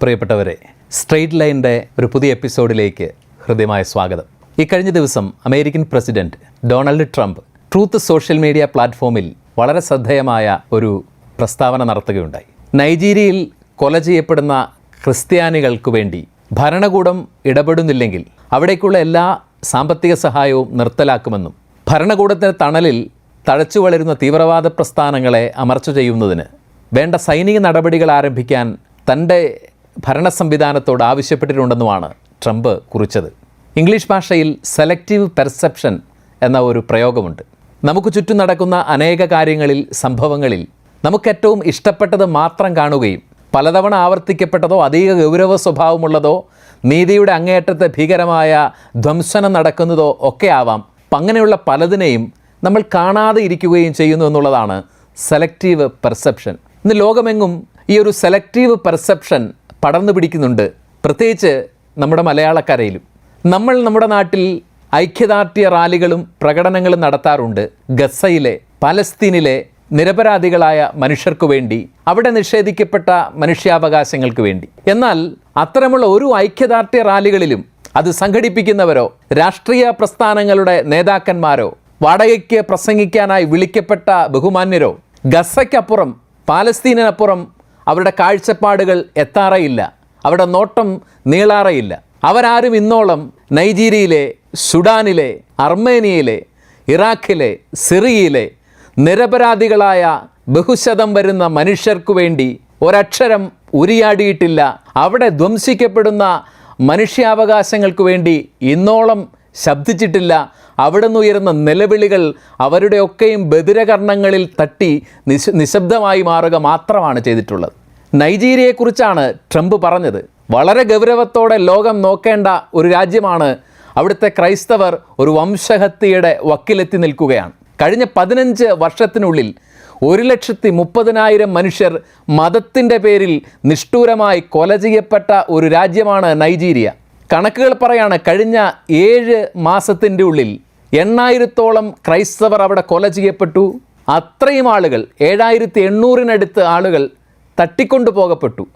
പ്രിയപ്പെട്ടവരെ സ്ട്രെയിറ്റ് ലൈന്റെ ഒരു പുതിയ എപ്പിസോഡിലേക്ക് ഹൃദ്യമായ സ്വാഗതം. ഈ കഴിഞ്ഞ ദിവസം American president Donald Trump truth social media പ്ലാറ്റ്ഫോമിൽ വളരെ ശ്രദ്ധേയമായ ഒരു പ്രസ്താവന നടത്തുകയുണ്ടായി. നൈജീരിയയിൽ കൊല ചെയ്യപ്പെടുന്ന ക്രിസ്ത്യാനികൾക്ക് വേണ്ടി ഭരണകൂടം ഇടപെടുന്നില്ലെങ്കിൽ അവിടേക്കുള്ള എല്ലാ സാമ്പത്തിക സഹായവും നിർത്തലാക്കുമെന്നും ഭരണകൂടത്തിന് തണലിൽ തഴച്ചു വളരുന്ന തീവ്രവാദ പ്രസ്ഥാനങ്ങളെ അമർച്ച ചെയ്യുന്നതിന് വേണ്ട സൈനിക നടപടികൾ ആരംഭിക്കാൻ തന്റെ ഭരണ സംവിധാനത്തോട് ആവശ്യപ്പെട്ടിട്ടുണ്ടെന്നുമാണ് ട്രംപ് കുറിച്ചത്. ഇംഗ്ലീഷ് ഭാഷയിൽ സെലക്റ്റീവ് പെർസെപ്ഷൻ എന്ന ഒരു പ്രയോഗമുണ്ട്. നമുക്ക് ചുറ്റും നടക്കുന്ന അനേക കാര്യങ്ങളിൽ സംഭവങ്ങളിൽ നമുക്കേറ്റവും ഇഷ്ടപ്പെട്ടത് മാത്രം കാണുകയും പലതവണ ആവർത്തിക്കപ്പെട്ടതോ അധിക ഗൗരവ സ്വഭാവമുള്ളതോ നീതിയുടെ അങ്ങേയറ്റത്തെ ഭീകരമായ ധ്വംസനം നടക്കുന്നതോ ഒക്കെ ആവാം. അപ്പം അങ്ങനെയുള്ള പലതിനെയും നമ്മൾ കാണാതെ ഇരിക്കുകയും ചെയ്യുന്നു എന്നുള്ളതാണ് സെലക്റ്റീവ് പെർസെപ്ഷൻ ഇന്ന് ലോകമെങ്ങും ഈ ഒരു സെലക്റ്റീവ് പെർസെപ്ഷൻ പടർന്നു പിടിക്കുന്നുണ്ട്. പ്രത്യേകിച്ച് നമ്മുടെ മലയാളക്കരയിലും. നമ്മൾ നമ്മുടെ നാട്ടിൽ ഐക്യദാർഢ്യ റാലികളും പ്രകടനങ്ങളും നടത്താറുണ്ട്. ഗസയിലെ പലസ്തീനിലെ നിരപരാധികളായ മനുഷ്യർക്കു വേണ്ടി അവിടെ നിഷേധിക്കപ്പെട്ട മനുഷ്യാവകാശങ്ങൾക്ക് വേണ്ടി. എന്നാൽ അത്തരമുള്ള ഒരു ഐക്യദാർഢ്യ റാലികളിലും അത് സംഘടിപ്പിക്കുന്നവരോ രാഷ്ട്രീയ പ്രസ്ഥാനങ്ങളുടെ നേതാക്കന്മാരോ വാടകയ്ക്ക് പ്രസംഗിക്കാനായി വിളിക്കപ്പെട്ട ബഹുമാന്യരോ ഗസയ്ക്കപ്പുറം പാലസ്തീനപ്പുറം അവരുടെ കാഴ്ചപ്പാടുകൾ എത്താറേയില്ല. അവരുടെ നോട്ടം നീളാറേയില്ല. അവരാരും ഇന്നോളം നൈജീരിയയിലെ സുഡാനിലെ അർമേനിയയിലെ ഇറാഖിലെ സിറിയയിലെ നിരപരാധികളായ ബഹുശതം വരുന്ന മനുഷ്യർക്കു വേണ്ടി ഒരക്ഷരം ഉരിയാടിയിട്ടില്ല. അവിടെ ധ്വംസിക്കപ്പെടുന്ന മനുഷ്യാവകാശങ്ങൾക്ക് വേണ്ടി ഇന്നോളം ശബ്ദിച്ചിട്ടില്ല. അവിടെ നിന്നുയരുന്ന നിലവിളികൾ അവരുടെയൊക്കെയും ബദിരകർണങ്ങളിൽ തട്ടി നിശ നിശബ്ദമായി മാറുക മാത്രമാണ് ചെയ്തിട്ടുള്ളത്. നൈജീരിയയെക്കുറിച്ചാണ് ട്രംപ് പറഞ്ഞത്. വളരെ ഗൗരവത്തോടെ ലോകം നോക്കേണ്ട ഒരു രാജ്യമാണ് അവിടുത്തെ ക്രൈസ്തവർ ഒരു വംശഹത്യയുടെ വക്കിലെത്തി നിൽക്കുകയാണ്. കഴിഞ്ഞ പതിനഞ്ച് വർഷത്തിനുള്ളിൽ ഒരു ലക്ഷത്തി മുപ്പതിനായിരം മനുഷ്യർ മതത്തിന്റെ പേരിൽ നിഷ്ഠൂരമായി കൊല ചെയ്യപ്പെട്ട ഒരു രാജ്യമാണ് നൈജീരിയ. കണക്കുകൾ പറയാണ് കഴിഞ്ഞ ഏഴ് മാസത്തിന്റെ ഉള്ളിൽ എണ്ണായിരത്തോളം ക്രൈസ്തവർ അവിടെ കൊല ചെയ്യപ്പെട്ടു. അത്രയും ആളുകൾ ഏഴായിരത്തി എണ്ണൂറിനടുത്ത് ആളുകൾ തട്ടിക്കൊണ്ടു പോകപ്പെട്ടു.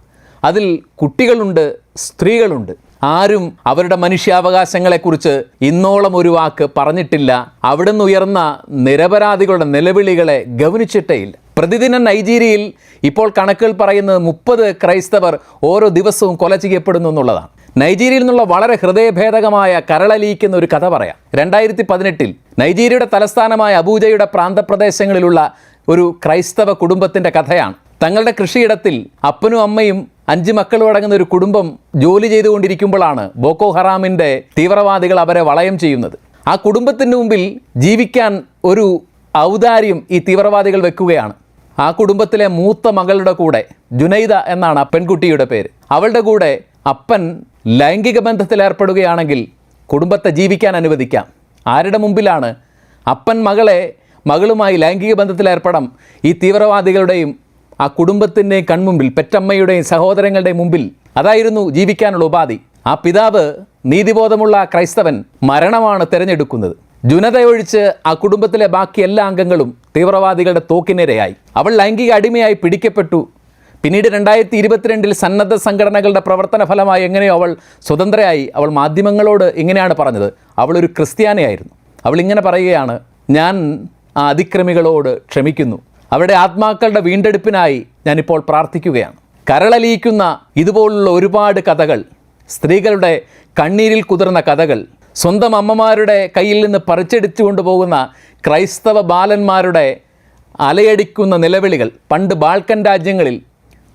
അതിൽ കുട്ടികളുണ്ട് സ്ത്രീകളുണ്ട്. ആരും അവരുടെ മനുഷ്യാവകാശങ്ങളെക്കുറിച്ച് ഇന്നോളം ഒരു വാക്ക് പറഞ്ഞിട്ടില്ല. അവിടുന്ന് ഉയർന്ന നിരപരാധികളുടെ നിലവിളികളെ ഗവനിച്ചിട്ടേയില്ല പ്രതിദിനം നൈജീരിയയിൽ ഇപ്പോൾ കണക്കുകൾ പറയുന്നത് മുപ്പത് ക്രൈസ്തവർ ഓരോ ദിവസവും കൊല ചെയ്യപ്പെടുന്നു എന്നുള്ളതാണ്. നൈജീരിയയിൽ നിന്നുള്ള വളരെ ഹൃദയഭേദകമായ കരളലിയിക്കുന്ന ഒരു കഥ പറയാം. രണ്ടായിരത്തി പതിനെട്ടിൽ നൈജീരിയയുടെ തലസ്ഥാനമായ അബൂജയുടെ പ്രാന്തപ്രദേശങ്ങളിലുള്ള ഒരു ക്രൈസ്തവ കുടുംബത്തിന്റെ കഥയാണ്. തങ്ങളുടെ കൃഷിയിടത്തിൽ അപ്പനും അമ്മയും അഞ്ച് മക്കളും അടങ്ങുന്ന ഒരു കുടുംബം ജോലി ചെയ്തുകൊണ്ടിരിക്കുമ്പോഴാണ് ബോക്കോ ഹറാമിന്റെ തീവ്രവാദികൾ അവരെ വളയം ചെയ്യുന്നത്. ആ കുടുംബത്തിന്റെ മുമ്പിൽ ജീവിക്കാൻ ഒരു ഔദാര്യം ഈ തീവ്രവാദികൾ വെക്കുകയാണ്. ആ കുടുംബത്തിലെ മൂത്ത മകളുടെ കൂടെ ജുനൈദ എന്നാണ് ആ പെൺകുട്ടിയുടെ പേര്. അവളുടെ കൂടെ അപ്പൻ ലൈംഗിക ബന്ധത്തിൽ ഏർപ്പെടുകയാണെങ്കിൽ കുടുംബത്തെ ജീവിക്കാൻ അനുവദിക്കാം. ആരുടെ മുമ്പിലാണ്? അപ്പൻ മകളെ മകളുമായി ലൈംഗിക ബന്ധത്തിൽ ഏർപ്പെടാം. ഈ തീവ്രവാദികളുടെയും ആ കുടുംബത്തിന്റെയും കൺമുമ്പിൽ പെറ്റമ്മയുടെയും സഹോദരങ്ങളുടെയും മുമ്പിൽ അതായിരുന്നു ജീവിക്കാനുള്ള ഉപാധി. ആ പിതാവ് നീതിബോധമുള്ള ക്രൈസ്തവൻ മരണമാണ് തിരഞ്ഞെടുക്കുന്നത്. ജുനതയൊഴിച്ച് ആ കുടുംബത്തിലെ ബാക്കി എല്ലാ അംഗങ്ങളും തീവ്രവാദികളുടെ തോക്കിനിരയായി. അവൾ ലൈംഗിക അടിമയായി പിടിക്കപ്പെട്ടു. പിന്നീട് രണ്ടായിരത്തി ഇരുപത്തിരണ്ടിൽ സന്നദ്ധ സംഘടനകളുടെ പ്രവർത്തന ഫലമായി എങ്ങനെയോ അവൾ സ്വതന്ത്രയായി. അവൾ മാധ്യമങ്ങളോട് ഇങ്ങനെയാണ് പറഞ്ഞത്. അവളൊരു ക്രിസ്ത്യാനിയായിരുന്നു. അവൾ ഇങ്ങനെ പറയുകയാണ് ഞാൻ ആ അതിക്രമികളോട് ക്ഷമിക്കുന്നു. അവരുടെ ആത്മാക്കളുടെ വീണ്ടെടുപ്പിനായി ഞാനിപ്പോൾ പ്രാർത്ഥിക്കുകയാണ്. കരളലിയിക്കുന്ന ഇതുപോലുള്ള ഒരുപാട് കഥകൾ സ്ത്രീകളുടെ കണ്ണീരിൽ കുതിർന്ന കഥകൾ സ്വന്തം അമ്മമാരുടെ കയ്യിൽ നിന്ന് പറിച്ചെടുത്തു കൊണ്ടുപോകുന്ന ക്രൈസ്തവ ബാലന്മാരുടെ അലയടിക്കുന്ന നിലവിളികൾ പണ്ട് ബാൾക്കൻ രാജ്യങ്ങളിൽ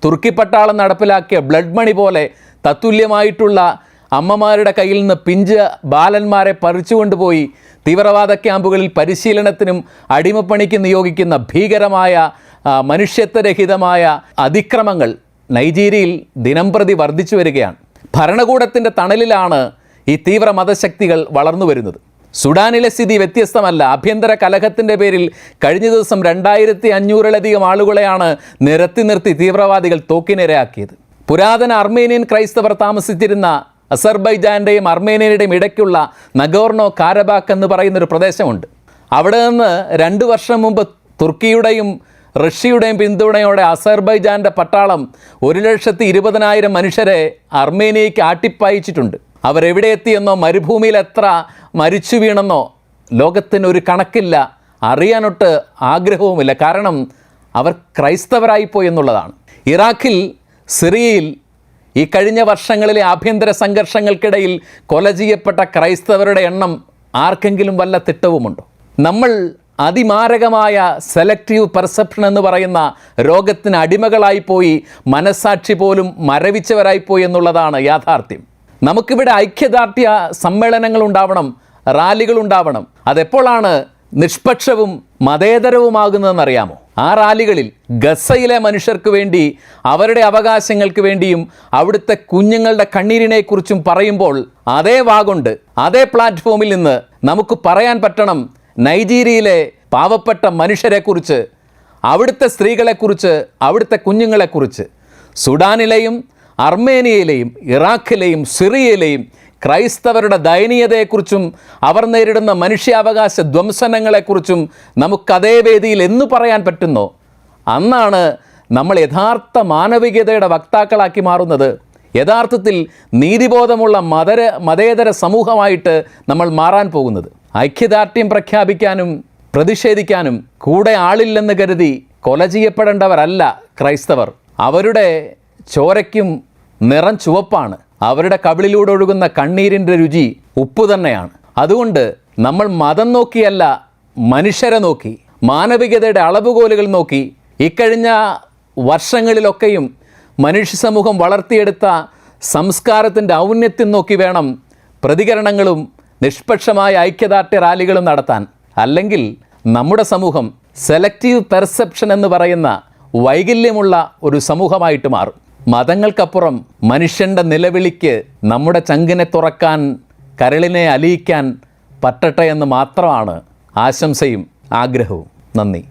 തുർക്കി പട്ടാളം നടപ്പിലാക്കിയ ബ്ലഡ് മണി പോലെ തത്തുല്യമായിട്ടുള്ള അമ്മമാരുടെ കയ്യിൽ നിന്ന് പിഞ്ച് ബാലന്മാരെ പറിച്ചുകൊണ്ടുപോയി തീവ്രവാദ ക്യാമ്പുകളിൽ പരിശീലനത്തിനും അടിമപ്പണിക്ക് നിയോഗിക്കുന്ന ഭീകരമായ മനുഷ്യത്വരഹിതമായ അതിക്രമങ്ങൾ നൈജീരിയയിൽ ദിനംപ്രതി വർദ്ധിച്ചു വരികയാണ്. ഭരണകൂടത്തിന്റെ തണലിലാണ് ഈ തീവ്ര മതശക്തികൾ വളർന്നു വരുന്നത്. സുഡാനിലെ സ്ഥിതി വ്യത്യസ്തമല്ല. ആഭ്യന്തര കലഹത്തിന്റെ പേരിൽ കഴിഞ്ഞ ദിവസം രണ്ടായിരത്തി അഞ്ഞൂറിലധികം ആളുകളെയാണ് നിരത്തി നിർത്തി തീവ്രവാദികൾ തോക്കിനിരയാക്കിയത്. പുരാതന അർമേനിയൻ ക്രൈസ്തവർ താമസിച്ചിരുന്ന അസർബൈജാന്റെയും അർമേനിയയുടെയും ഇടയ്ക്കുള്ള നഗോർണോ കാരബാക്ക് എന്ന് പറയുന്നൊരു പ്രദേശമുണ്ട്. അവിടെ നിന്ന് രണ്ട് വർഷം മുമ്പ് തുർക്കിയുടെയും റഷ്യയുടെയും പിന്തുണയോടെ അസർബൈജാന്റെ പട്ടാളം ഒരു ലക്ഷത്തി ഇരുപതിനായിരം മനുഷ്യരെ അർമേനിയയ്ക്ക് ആട്ടിപ്പായിച്ചിട്ടുണ്ട്. അവരെവിടെ എത്തിയെന്നോ മരുഭൂമിയിൽ എത്ര മരിച്ചു വീണെന്നോ ലോകത്തിന് ഒരു കണക്കില്ല. അറിയാനൊട്ട് ആഗ്രഹവുമില്ല. കാരണം അവർ ക്രൈസ്തവരായിപ്പോയി എന്നുള്ളതാണ്. ഇറാഖിൽ സിറിയയിൽ ഈ കഴിഞ്ഞ വർഷങ്ങളിലെ ആഭ്യന്തര സംഘർഷങ്ങൾക്കിടയിൽ കൊല ചെയ്യപ്പെട്ട ക്രൈസ്തവരുടെ എണ്ണം ആർക്കെങ്കിലും വല്ല തിട്ടവുമുണ്ടോ? നമ്മൾ അതിമാരകമായ സെലക്റ്റീവ് പെർസെപ്ഷൻ എന്ന് പറയുന്ന രോഗത്തിന് അടിമകളായിപ്പോയി മനസാക്ഷി പോലും മരവിച്ചവരായിപ്പോയി എന്നുള്ളതാണ് യാഥാർത്ഥ്യം. നമുക്കിവിടെ ഐക്യദാർഢ്യ സമ്മേളനങ്ങൾ ഉണ്ടാവണം റാലികൾ ഉണ്ടാവണം അതെപ്പോഴാണ് നിഷ്പക്ഷവും മതേതരവുമാകുന്നതെന്നറിയാമോ? ആ റാലികളിൽ ഗസയിലെ മനുഷ്യർക്ക് വേണ്ടി അവരുടെ അവകാശങ്ങൾക്ക് വേണ്ടിയും അവിടുത്തെ കുഞ്ഞുങ്ങളുടെ കണ്ണീരിനെക്കുറിച്ചും പറയുമ്പോൾ അതേ വാഗുണ്ട് അതേ പ്ലാറ്റ്ഫോമിൽ നിന്ന് നമുക്ക് പറയാൻ പറ്റണം നൈജീരിയയിലെ പാവപ്പെട്ട മനുഷ്യരെക്കുറിച്ച് അവിടുത്തെ സ്ത്രീകളെക്കുറിച്ച് അവിടുത്തെ കുഞ്ഞുങ്ങളെക്കുറിച്ച്. സുഡാനിലെയും അർമേനിയയിലെയും ഇറാഖിലെയും സിറിയയിലെയും ക്രൈസ്തവരുടെ ദയനീയതയെക്കുറിച്ചും അവർ നേരിടുന്ന മനുഷ്യാവകാശ ധ്വംസനങ്ങളെക്കുറിച്ചും നമുക്കതേ വേദിയിൽ എന്ന് പറയാൻ പറ്റുന്നോ? അന്നാണ് നമ്മൾ യഥാർത്ഥ മാനവികതയുടെ വക്താക്കളാക്കി മാറുന്നത്. യഥാർത്ഥത്തിൽ നീതിബോധമുള്ള മതര മതേതര സമൂഹമായിട്ട് നമ്മൾ മാറാൻ പോകുന്നത്. ഐക്യദാർഢ്യം പ്രഖ്യാപിക്കാനും പ്രതിഷേധിക്കാനും കൂടെ ആളില്ലെന്ന് കരുതി കൊല ചെയ്യപ്പെടേണ്ടവരല്ല ക്രൈസ്തവർ. അവരുടെ ചോരയ്ക്കും നിറം ചുവപ്പാണ്. അവരുടെ കവിളിലൂടെ ഒഴുകുന്ന കണ്ണീരിന്റെ രുചി ഉപ്പ് തന്നെയാണ്. അതുകൊണ്ട് നമ്മൾ മതം നോക്കിയല്ല മനുഷ്യരെ നോക്കി മാനവികതയുടെ അളവുകോലുകൾ നോക്കി ഇക്കഴിഞ്ഞ വർഷങ്ങളിലൊക്കെയും മനുഷ്യ സമൂഹം വളർത്തിയെടുത്ത സംസ്കാരത്തിന്റെ ഔന്നത്യം നോക്കി വേണം പ്രതികരണങ്ങളും നിഷ്പക്ഷമായ ഐക്യദാർഢ്യ റാലികളും നടത്താൻ. അല്ലെങ്കിൽ നമ്മുടെ സമൂഹം സെലക്റ്റീവ് പെർസെപ്ഷൻ എന്ന് പറയുന്ന വൈകല്യമുള്ള ഒരു സമൂഹമായിട്ട് മാറും. മതങ്ങൾക്കപ്പുറം മനുഷ്യന്റെ നിലവിളിക്ക് നമ്മുടെ ചങ്കിനെ തുറക്കാൻ കരളിനെ അലിയിക്കാൻ പറ്റട്ടെ എന്ന് മാത്രമാണ് ആശംസയും ആഗ്രഹവും. നന്ദി.